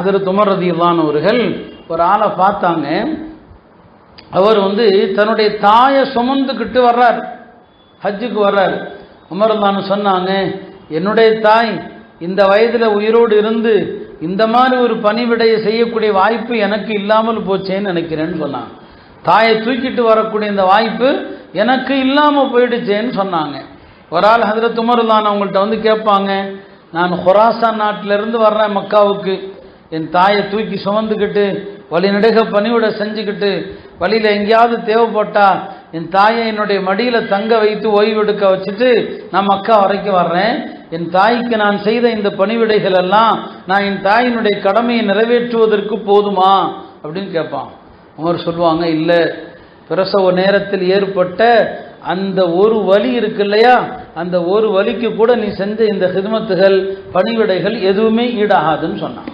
அதில் துமரதியில்லானவர்கள் ஒரு ஆளை பார்த்தாங்க. அவர் வந்து தன்னுடைய தாயை சுமந்துக்கிட்டு வர்றார். ஹஜ்ஜுக்கு வர்றார். உமர்லான்னு சொன்னாங்க என்னுடைய தாய் இந்த வயதில் உயிரோடு இருந்து இந்த மாதிரி ஒரு பணிவிடையை செய்யக்கூடிய வாய்ப்பு எனக்கு இல்லாமல் போச்சேன்னு நினைக்கிறேன்னு சொன்னாங்க. தாயை தூக்கிட்டு வரக்கூடிய இந்த வாய்ப்பு எனக்கு இல்லாமல் போயிடுச்சேன்னு சொன்னாங்க. ஒரு ஆள் ஹதரத் உமர்லான் அவங்கள்ட்ட வந்து கேட்பாங்க நான் ஹொராசான் நாட்டிலிருந்து வர்றேன் மக்காவுக்கு. என் தாயை தூக்கி சுமந்துக்கிட்டு வழிநடுக பணிவிட செஞ்சுக்கிட்டு வழியில் எங்கேயாவது தேவைப்பட்டால் என் தாயை என்னுடைய மடியில் தங்க வைத்து ஓய்வெடுக்க வச்சுட்டு நான் மக்கா வரைக்கும் வர்றேன். என் தாய்க்கு நான் செய்த இந்த பணிவிடைகள் எல்லாம் நான் என் தாயினுடைய கடமையை நிறைவேற்றுவதற்கு போதுமா? அப்படின்னு கேட்பான். அவர் சொல்லுவாங்க இல்லை பிரசவ நேரத்தில் ஏற்பட்ட அந்த ஒரு வலி இருக்கு இல்லையா? அந்த ஒரு வலிக்கு கூட நீ செஞ்ச இந்த ஹிதமத்துகள் பணிவிடைகள் எதுவுமே ஈடாகாதுன்னு சொன்னான்.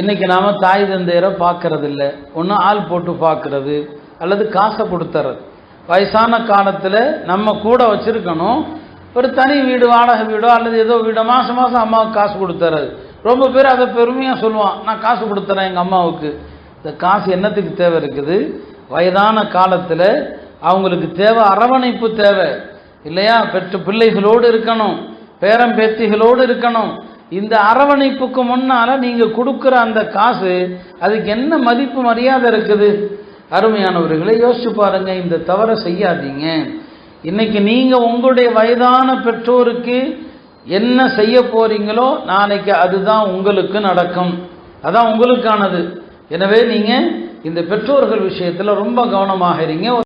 இன்னைக்கு நாம் தாய் தந்தையரை பார்க்கறது இல்லை ஒன்று ஆள் போட்டு பார்க்கறது அல்லது காசை கொடுத்துறது. வயசான காலத்தில் நம்ம கூட வச்சுருக்கணும். ஒரு தனி வீடு வாடகை வீடோ அல்லது ஏதோ வீடோ மாதம் மாதம் அம்மாவுக்கு காசு கொடுத்துறது. ரொம்ப பேர் அதை பெருமையாக சொல்லுவான் நான் காசு கொடுத்துறேன் எங்கள் அம்மாவுக்கு. இந்த காசு என்னத்துக்கு தேவை இருக்குது? வயதான காலத்தில் அவங்களுக்கு தேவை அரவணைப்பு தேவை. இல்லையா? பெற்ற பிள்ளைகளோடு இருக்கணும் பேரம் பேத்திகளோடு இருக்கணும் இந்த அரவணைப்புக்கு முன்னால் நீங்கள் கொடுக்குற அந்த காசு அதுக்கு என்ன மதிப்பு மரியாதை இருக்குது? அருமையானவர்களை யோசிச்சு பாருங்க இந்த தவறை செய்யாதீங்க. இன்னைக்கு நீங்கள் உங்களுடைய வயதான பெற்றோருக்கு என்ன செய்ய போறீங்களோ நாளைக்கு அதுதான் உங்களுக்கு நடக்கும். அதான் உங்களுக்கானது. எனவே நீங்கள் இந்த பெற்றோர்கள் விஷயத்தில் ரொம்ப கவனமாக இருங்க.